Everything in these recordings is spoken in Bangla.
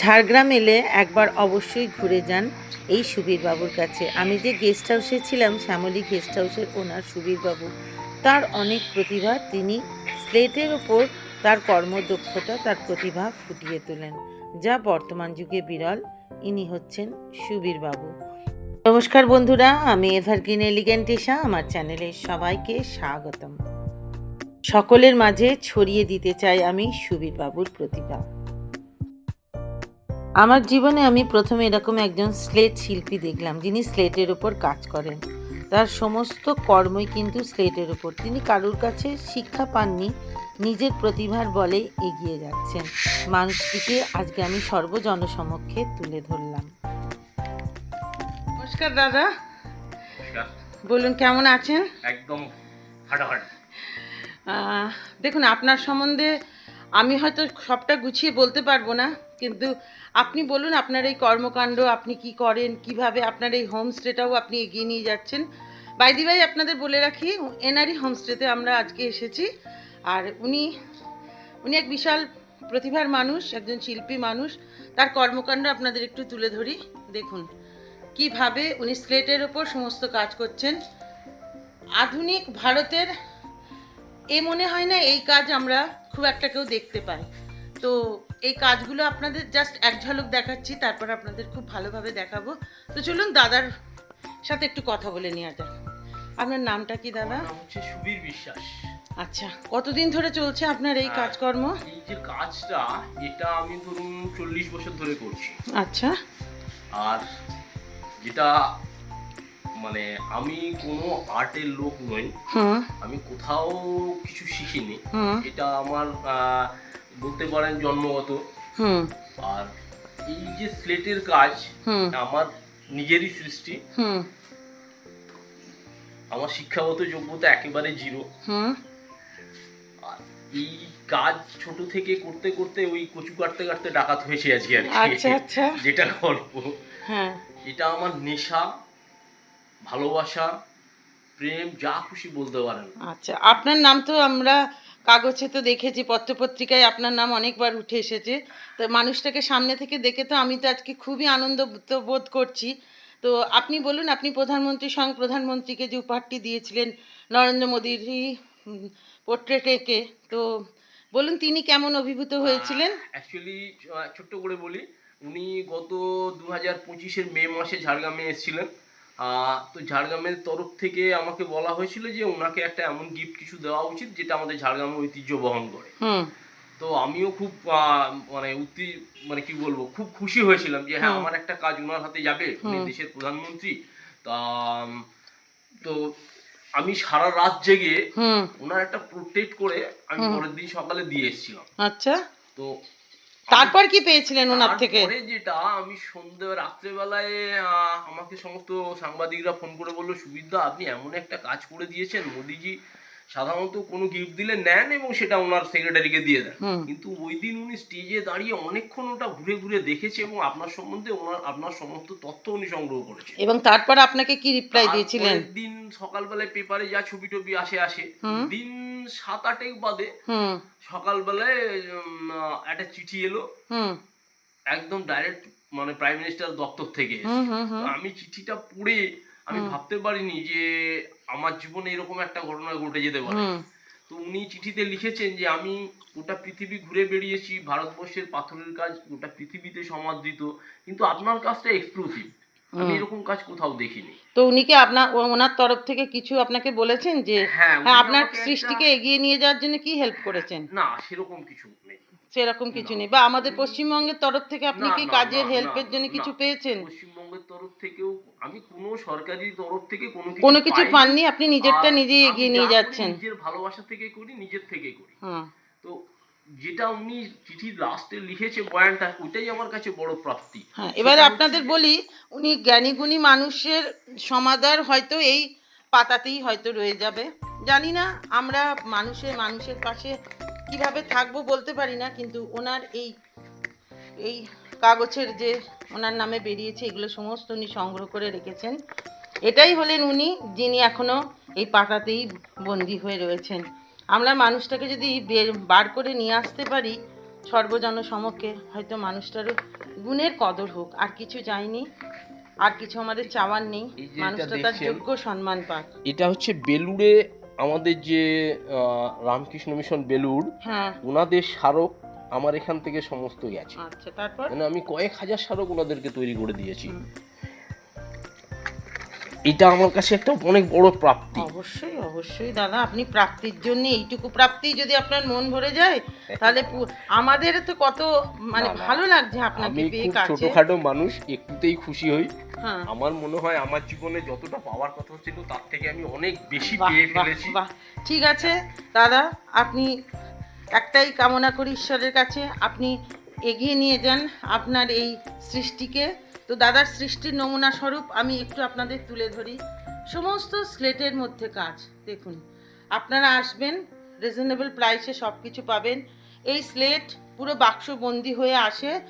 ঝাড়গ্রাম এলে একবার অবশ্যই ঘুরে যান এই সুবীর বাবুর কাছে। আমি যে গেস্ট হাউসে ছিলাম, শ্যামলী গেস্ট হাউসের ওনার সুবীর বাবু তার অনেক প্রতিভা, তিনি স্লেটের ওপর তার কর্মদক্ষতা, তার প্রতিভা ফুটিয়ে তোলেন, যা বর্তমান যুগে বিরল। ইনি হচ্ছেন সুবীর বাবু নমস্কার বন্ধুরা, আমি এভারগ্রিন এলিগেন্টেশা, আমার চ্যানেলে সবাইকে স্বাগতম। সকলের মাঝে ছড়িয়ে দিতে চাই আমি সুবীর বাবুর প্রতিভা। আমার জীবনে আমি প্রথমে এরকম একজন স্লেট শিল্পী দেখলাম যিনি স্লেটের ওপর কাজ করেন। তার সমস্ত কর্মই কিন্তু স্লেটের ওপর তিনি কারুর কাছে শিক্ষা পাননি নিজের প্রতিভার বলে এগিয়ে যাচ্ছেন। মানুষটিকে আজকে আমি সর্বজনসমক্ষে তুলে ধরলাম। নমস্কার দাদা। বলুন কেমন আছেন? একদম দেখুন আপনার সম্বন্ধে আমি হয়তো সবটা গুছিয়ে বলতে পারব না, কিন্তু আপনি বলুন আপনার এই কর্মকাণ্ড, আপনি কি করেন, কীভাবে আপনার এই হোমস্টেটাও আপনি এগিয়ে নিয়ে যাচ্ছেন। বাইদি ভাই আপনাদের বলে রাখি এনারই হোমস্টেতে আমরা আজকে এসেছি, আর উনি উনি এক বিশাল প্রতিভার মানুষ, একজন শিল্পী মানুষ, তার কর্মকাণ্ড আপনাদের একটু তুলে ধরি, দেখুন, কীভাবে উনি স্লেটের ওপর সমস্ত কাজ করছেন। আধুনিক ভারতের, এ মনে হয় না এই কাজ আমরা খুব একটা কেউ দেখতে পাই তো এই কাজগুলো আপনাদের জাস্ট এক ঝলক দেখাচ্ছি তারপর আপনাদের খুব ভালোভাবে দেখাবো। তো চলুন দাদার সাথে একটু কথা বলে নেওয়া যাক। আপনার নামটা কি দাদা? হচ্ছে সুবীর বিশ্বাস। আচ্ছা কতদিন ধরে চলছে আপনার এই কাজকর্ম? এই যে কাজটা এটা আমি ধরুন চল্লিশ বছর ধরে করছি। আচ্ছা। আর যেটা মানে আমি কোনো আর্টের লোক নই। আমি কোথাও কিছু শিখিনি। এটা আমার বলতে পারেন জন্মগত। আর এই যে স্লেটের কাজ আমার নিজেরই সৃষ্টি। হুম। আমার শিক্ষাগত যোগ্যতা একেবারে জিরো। হুম। আর এই কাজ ছোট থেকে করতে করতে ওই কচু কাটতে কাটতে ডাকাত হয়েছে আজকে আর কি। আচ্ছা আচ্ছা। যেটা গল্প। হ্যাঁ। এটা আমার নেশা। ভালোবাসা প্রেম যা খুশি বলতে পারেন। আচ্ছা আপনার নাম তো আমরা কাগজে তো দেখেছি পত্রপত্রিকায় আপনার নাম অনেকবার উঠে এসেছে। তো মানুষটাকে সামনে থেকে দেখে তো আমি তো আজকে খুবই আনন্দ বোধ করছি। তো আপনি বলুন আপনি প্রধানমন্ত্রী সং প্রধানমন্ত্রীকে যে উপহারটি দিয়েছিলেন নরেন্দ্র মোদীর পোর্ট্রেট এঁকে তো বলুন তিনি কেমন অভিভূত হয়েছিলেন? অ্যাকচুয়ালি ছোট্ট করে বলি উনি গত দু হাজার পঁচিশের মে মাসে ঝাড়গ্রামে এসেছিলেন। তো ঝাড়গ্রামের তরফ থেকে আমাকে বলা হয়েছিল যে ওনাকে একটা এমন গিফট কিছু দেওয়া উচিত যেটা আমাদের ঝাড়গ্রামের ঐতিহ্য বহন করে। তো আমিও খুব মানে উত্তি মানে কি বলব খুব খুশি হয়েছিলাম যে হ্যাঁ আমার একটা কাজ ওনার হাতে যাবে দেশের প্রধানমন্ত্রী। তা তো আমি সারা রাত জেগে ওনার একটা প্রোটেক্ট করে আমি পরের দিন সকালে দিয়ে এসেছিলাম। আচ্ছা। তো তারপর কি পেয়েছিলেন ওনার থেকে? তারপরে যেটা আমি সন্ধ্যে রাত্রেবেলায় আহ, আমাকে সমস্ত সাংবাদিকরা ফোন করে বলল সুবিধা আপনি এমন একটা কাজ করে দিয়েছেন মোদিজি সাধারণত কোনো গিফট দিলে নেন এবং সেটা ওনার সেক্রেটারিকে দিয়ে দেন। কিন্তু ওই দিন উনি স্টেজে দাঁড়িয়ে অনেকক্ষণ ওটা ঘুরে ঘুরে দেখেছে এবং আপনার সম্বন্ধে ওনার আপনার সমস্ত তথ্য উনি সংগ্রহ করেছে। এবং তারপর আপনাকে কি রিপ্লাই দিয়েছিলেন? দিন সকালবেলায় পেপারে যা ছবি টবি আসে আসে। দিন সাত আটেক বাদে সকালবেলায় একটা চিঠি এলো। একদম ডাইরেক্ট মানে প্রাইম মিনিস্টার দপ্তর থেকে আমি চিঠিটা পড়ে আমি ভাবতে পারিনি যে আমার জীবনে এরকম একটা ঘটনা ঘটে যেতে পারে। তো উনি চিঠিতে লিখেছেন যে আমি গোটা পৃথিবী ঘুরে বেরিয়েছি ভারতবর্ষের পাথরের কাজ গোটা পৃথিবীতে সমাদৃত কিন্তু আপনার কাজটা এক্সক্লুসিভ আমি এরকম কাজ কোথাও দেখিনি। তো উনি কি আপনার ওনার তরফ থেকে কিছু আপনাকে বলেছেন যে হ্যাঁ হ্যাঁ আপনার সৃষ্টিকে এগিয়ে নিয়ে যাওয়ার জন্য কি হেল্প করেছেন? না সেরকম কিছু নেই। সেরকম কিছু নেই। বা আমাদের পশ্চিমবঙ্গের তরফ থেকে আপনি কি কাজের হেল্পের জন্য কিছু পেয়েছেন? পশ্চিমবঙ্গের তরফ থেকেও আমি কোনো সরকারি তরফ থেকে কোনো কোনো কিছু পাননি আপনি নিজেরটা নিজেই এগিয়ে নিয়ে যাচ্ছেন। নিজের ভালোবাসা থেকে করি নিজের থেকে করি। তো যেটা উনি চিঠির লাস্টে লিখেছে বয়ানটা ওইটাই আমার কাছে বড় প্রাপ্তি। হ্যাঁ এবারে আপনাদের বলি উনি জ্ঞানীগুণী মানুষের সমাদার হয়তো এই পাতাতেই হয়তো রয়ে যাবে। জানি না আমরা মানুষের মানুষের পাশে কীভাবে থাকব বলতে পারি না কিন্তু ওনার এই এই কাগজের যে ওনার নামে বেরিয়েছে এগুলো সমস্ত উনি সংগ্রহ করে রেখেছেন। এটাই হলেন উনি যিনি এখনও এই পাতাতেই বন্দি হয়ে রয়েছেন। আমরা মানুষটাকে যদি বের বার করে নিয়ে আসতে পারি সর্বজন সমক্ষে হয়তো মানুষটারও গুণের কদর হোক। আর কিছু চাইনি আর কিছু আমাদের চাওয়ার নেই। মানুষটা তার যোগ্য সম্মান পাক। এটা হচ্ছে বেলুড়ে আমাদের যে রামকৃষ্ণ মিশন বেলুড় হ্যাঁ। ওনাদের স্মারক আমার এখান থেকে সমস্ত গেছে আচ্ছা তারপর? মানে আমি কয়েক হাজার স্মারক ওনাদেরকে তৈরি করে দিয়েছি। এটা আমার কাছে একটা অনেক বড় প্রাপ্তি। অবশ্যই অবশ্যই দাদা আপনি প্রাপ্তির জন্য এইটুকু প্রাপ্তি যদি আপনার মন ভরে যায় তাহলে আমাদের তো কত মানে। ভালো লাগছে আপনাকে পেয়ে কাছে। ছোটখাটো মানুষ একটুতেই খুশি হই। হ্যাঁ। আমার মনে হয় আমার জীবনে যতটা পাওয়ার কথা ছিল তার থেকে আমি অনেক বেশি পেয়ে ফেলেছি। ঠিক আছে দাদা আপনি একটাই কামনা করি ঈশ্বরের কাছে। আপনি এগিয়ে নিয়ে যান আপনার এই সৃষ্টিকে। তো দাদার সৃষ্টির নমুনা স্বরূপ আমি একটু আপনাদের তুলে ধরি। সমস্ত স্লেটের মধ্যে কাজ, দেখুন। আপনারা আসবেন রিজনেবল প্রাইসে সব কিছু পাবেন। এই স্লেট পুরো বাক্সবন্দি হয়ে আসে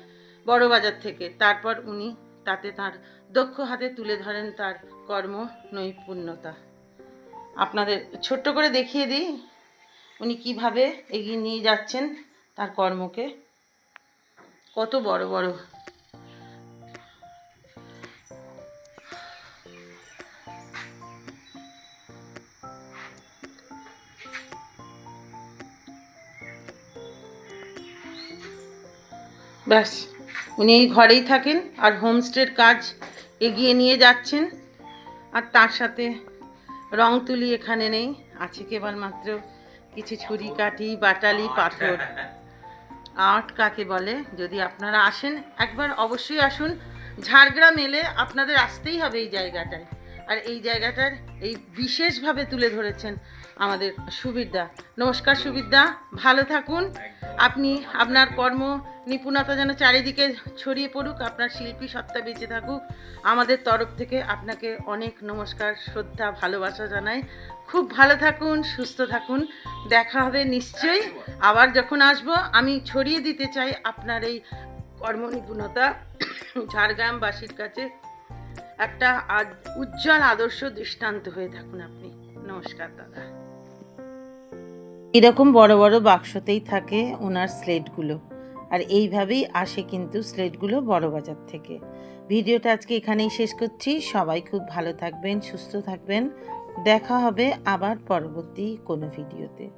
বড়বাজার থেকে। তারপর উনি তাতে তার দক্ষ হাতে তুলে ধরেন তার কর্ম নৈপুণ্যতা। আপনাদের ছোট্ট করে দেখিয়ে দিই। উনি কীভাবে এগিয়ে নিয়ে যাচ্ছেন তার কর্মকে? কত বড় বড়। ব্যাস, উনি এই ঘরেই থাকেন আর হোমস্টের কাজ এগিয়ে নিয়ে যাচ্ছেন। আর তার সাথে রং তুলি এখানে নেই, আছে কেবলমাত্র কিছু ছুরি কাঠি বাটালি পাথর। আর্ট কাকে বলে? যদি আপনারা আসেন একবার অবশ্যই আসুন। ঝাড়গ্রাম এলে আপনাদের আসতেই হবে এই জায়গাটায়। আর এই জায়গাটার এই বিশেষভাবে তুলে ধরেছেন আমাদের সুবিরদা নমস্কার সুবিরদা ভালো থাকুন। আপনি আপনার কর্ম নিপুণতা যেন চারিদিকে ছড়িয়ে পড়ুক আপনার শিল্পী সত্তা বেঁচে থাকুক। আমাদের তরফ থেকে আপনাকে অনেক নমস্কার শ্রদ্ধা ভালোবাসা জানাই। খুব ভালো থাকুন সুস্থ থাকুন। দেখা হবে নিশ্চয়ই। আবার যখন আসব আমি ছড়িয়ে দিতে চাই আপনার এই কর্ম নিপুণতা ঝাড়গ্রামবাসীর কাছে। একটা উজ্জ্বল আদর্শ দৃষ্টান্ত হয়ে থাকুন আপনি। নমস্কার, দাদা। এরকম বড় বড় বাক্সতেই থাকে ওনার স্লেটগুলো। আর এইভাবেই আসে কিন্তু স্লেটগুলো বড় বাজার থেকে। ভিডিওটা আজকে এখানেই শেষ করছি। সবাই খুব ভালো থাকবেন, সুস্থ থাকবেন। দেখা হবে আবার পরবর্তী কোনো ভিডিওতে।